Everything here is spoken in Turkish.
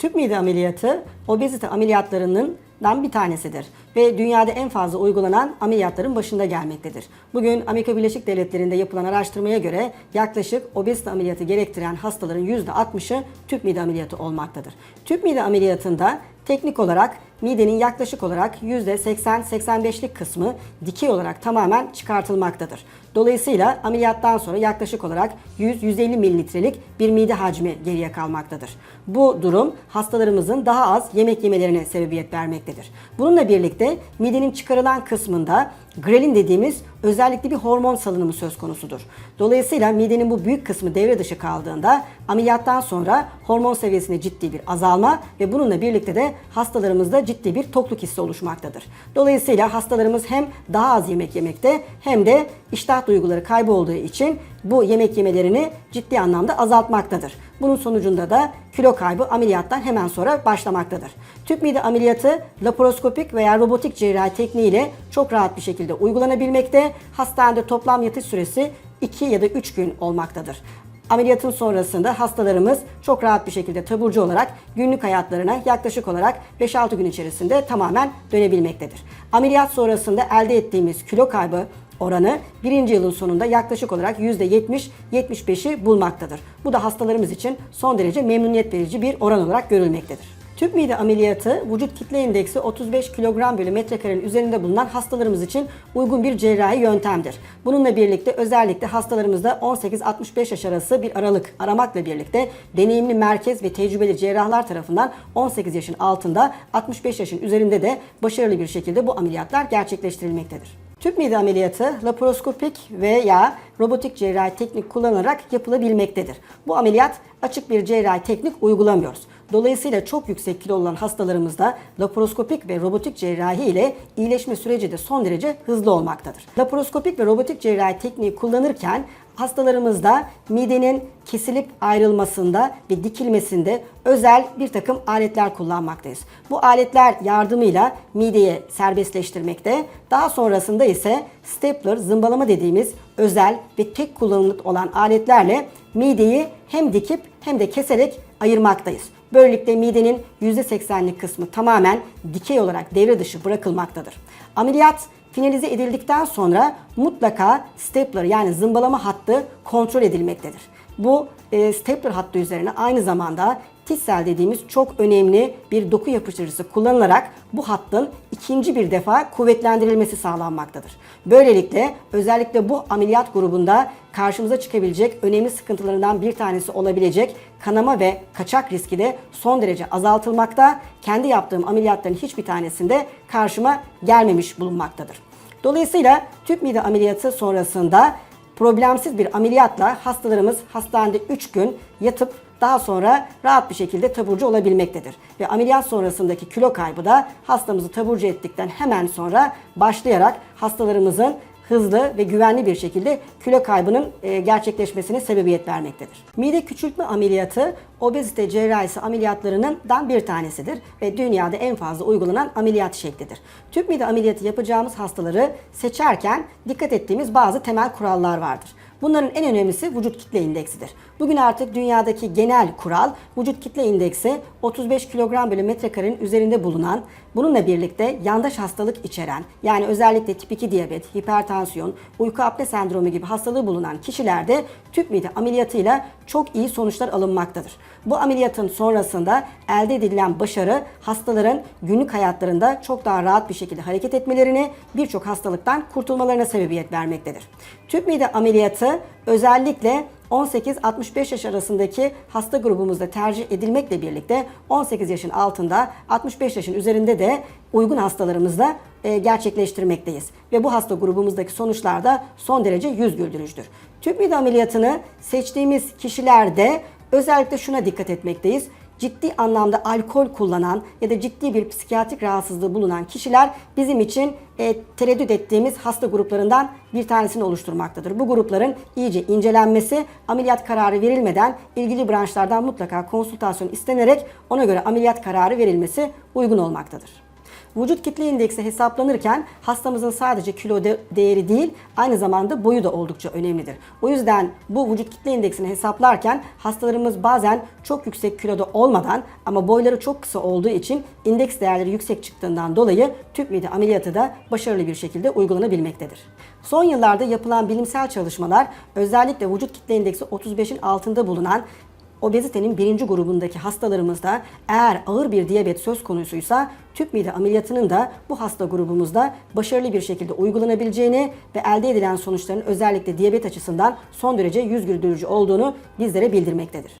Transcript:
Tüp mide ameliyatı obezite ameliyatlarının bir tanesidir ve dünyada en fazla uygulanan ameliyatların başında gelmektedir. Bugün Amerika Birleşik Devletleri'nde yapılan araştırmaya göre yaklaşık obezite ameliyatı gerektiren hastaların %60'ı tüp mide ameliyatı olmaktadır. Tüp mide ameliyatında teknik olarak midenin yaklaşık olarak %80-85'lik kısmı dikey olarak tamamen çıkartılmaktadır. Dolayısıyla ameliyattan sonra yaklaşık olarak 100-150 mililitrelik bir mide hacmi geriye kalmaktadır. Bu durum hastalarımızın daha az yemek yemelerine sebebiyet vermektedir. Bununla birlikte midenin çıkarılan kısmında grelin dediğimiz özellikle bir hormon salınımı söz konusudur. Dolayısıyla midenin bu büyük kısmı devre dışı kaldığında ameliyattan sonra hormon seviyesinde ciddi bir azalma ve bununla birlikte de hastalarımızda ciddi bir tokluk hissi oluşmaktadır. Dolayısıyla hastalarımız hem daha az yemek yemekte hem de iştah duyguları kaybolduğu için bu yemek yemelerini ciddi anlamda azaltmaktadır. Bunun sonucunda da kilo kaybı ameliyattan hemen sonra başlamaktadır. Tüp mide ameliyatı laparoskopik veya robotik cerrahi tekniğiyle çok rahat bir şekilde uygulanabilmekte. Hastanede toplam yatış süresi 2 ya da 3 gün olmaktadır. Ameliyatın sonrasında hastalarımız çok rahat bir şekilde taburcu olarak günlük hayatlarına yaklaşık olarak 5-6 gün içerisinde tamamen dönebilmektedir. Ameliyat sonrasında elde ettiğimiz kilo kaybı oranı birinci yılın sonunda yaklaşık olarak %70-75'i bulmaktadır. Bu da hastalarımız için son derece memnuniyet verici bir oran olarak görülmektedir. Tüp mide ameliyatı vücut kitle indeksi 35 kilogram bölü metrekarenin üzerinde bulunan hastalarımız için uygun bir cerrahi yöntemdir. Bununla birlikte özellikle hastalarımızda 18-65 yaş arası bir aralık aramakla birlikte deneyimli merkez ve tecrübeli cerrahlar tarafından 18 yaşın altında 65 yaşın üzerinde de başarılı bir şekilde bu ameliyatlar gerçekleştirilmektedir. Tüp mide ameliyatı laparoskopik veya robotik cerrahi teknik kullanarak yapılabilmektedir. Bu ameliyat açık bir cerrahi teknik uygulamıyoruz. Dolayısıyla çok yüksek kilo olan hastalarımızda laparoskopik ve robotik cerrahi ile iyileşme süreci de son derece hızlı olmaktadır. Laparoskopik ve robotik cerrahi tekniği kullanırken hastalarımızda midenin kesilip ayrılmasında ve dikilmesinde özel bir takım aletler kullanmaktayız. Bu aletler yardımıyla mideyi serbestleştirmekte. Daha sonrasında ise stapler, zımbalama dediğimiz özel ve tek kullanımlık olan aletlerle mideyi hem dikip hem de keserek ayırmaktayız. Böylelikle midenin %80'lik kısmı tamamen dikey olarak devre dışı bırakılmaktadır. Ameliyat finalize edildikten sonra mutlaka stapler yani zımbalama hattı kontrol edilmektedir. Bu e, stapler hattı üzerine aynı zamanda Tissel dediğimiz çok önemli bir doku yapıştırıcısı kullanılarak bu hattın ikinci bir defa kuvvetlendirilmesi sağlanmaktadır. Böylelikle özellikle bu ameliyat grubunda karşımıza çıkabilecek önemli sıkıntılarından bir tanesi olabilecek kanama ve kaçak riski de son derece azaltılmakta. Kendi yaptığım ameliyatların hiçbir tanesinde karşıma gelmemiş bulunmaktadır. Dolayısıyla tüp mide ameliyatı sonrasında problemsiz bir ameliyatla hastalarımız hastanede 3 gün yatıp daha sonra rahat bir şekilde taburcu olabilmektedir. Ve ameliyat sonrasındaki kilo kaybı da hastamızı taburcu ettikten hemen sonra başlayarak hastalarımızın hızlı ve güvenli bir şekilde kilo kaybının e, gerçekleşmesine sebebiyet vermektedir. Mide küçültme ameliyatı obezite cerrahisi ameliyatlarından bir tanesidir ve dünyada en fazla uygulanan ameliyat şeklidir. Tüp mide ameliyatı yapacağımız hastaları seçerken dikkat ettiğimiz bazı temel kurallar vardır. Bunların en önemlisi vücut kitle indeksidir. Bugün artık dünyadaki genel kural vücut kitle indeksi 35 kilogram bölü metrekarenin üzerinde bulunan, bununla birlikte yandaş hastalık içeren, yani özellikle tip 2 diyabet, hipertansiyon, uyku apne sendromu gibi hastalığı bulunan kişilerde tüp mide ameliyatıyla çok iyi sonuçlar alınmaktadır. Bu ameliyatın sonrasında elde edilen başarı hastaların günlük hayatlarında çok daha rahat bir şekilde hareket etmelerini, birçok hastalıktan kurtulmalarına sebebiyet vermektedir. Tüp mide ameliyatı özellikle 18-65 yaş arasındaki hasta grubumuzda tercih edilmekle birlikte 18 yaşın altında 65 yaşın üzerinde de uygun hastalarımızda e, gerçekleştirmekteyiz. Ve bu hasta grubumuzdaki sonuçlar da son derece yüz güldürücüdür. Tüp mide ameliyatını seçtiğimiz kişilerde özellikle şuna dikkat etmekteyiz ciddi anlamda alkol kullanan ya da ciddi bir psikiyatrik rahatsızlığı bulunan kişiler bizim için e, tereddüt ettiğimiz hasta gruplarından bir tanesini oluşturmaktadır. Bu grupların iyice incelenmesi, ameliyat kararı verilmeden ilgili branşlardan mutlaka konsültasyon istenerek ona göre ameliyat kararı verilmesi uygun olmaktadır. Vücut kitle indeksi hesaplanırken hastamızın sadece kilo de- değeri değil aynı zamanda boyu da oldukça önemlidir. O yüzden bu vücut kitle indeksini hesaplarken hastalarımız bazen çok yüksek kiloda olmadan ama boyları çok kısa olduğu için indeks değerleri yüksek çıktığından dolayı tüp mide ameliyatı da başarılı bir şekilde uygulanabilmektedir. Son yıllarda yapılan bilimsel çalışmalar özellikle vücut kitle indeksi 35'in altında bulunan obezitenin birinci grubundaki hastalarımızda eğer ağır bir diyabet söz konusuysa tüp mide ameliyatının da bu hasta grubumuzda başarılı bir şekilde uygulanabileceğini ve elde edilen sonuçların özellikle diyabet açısından son derece yüz güldürücü olduğunu bizlere bildirmektedir.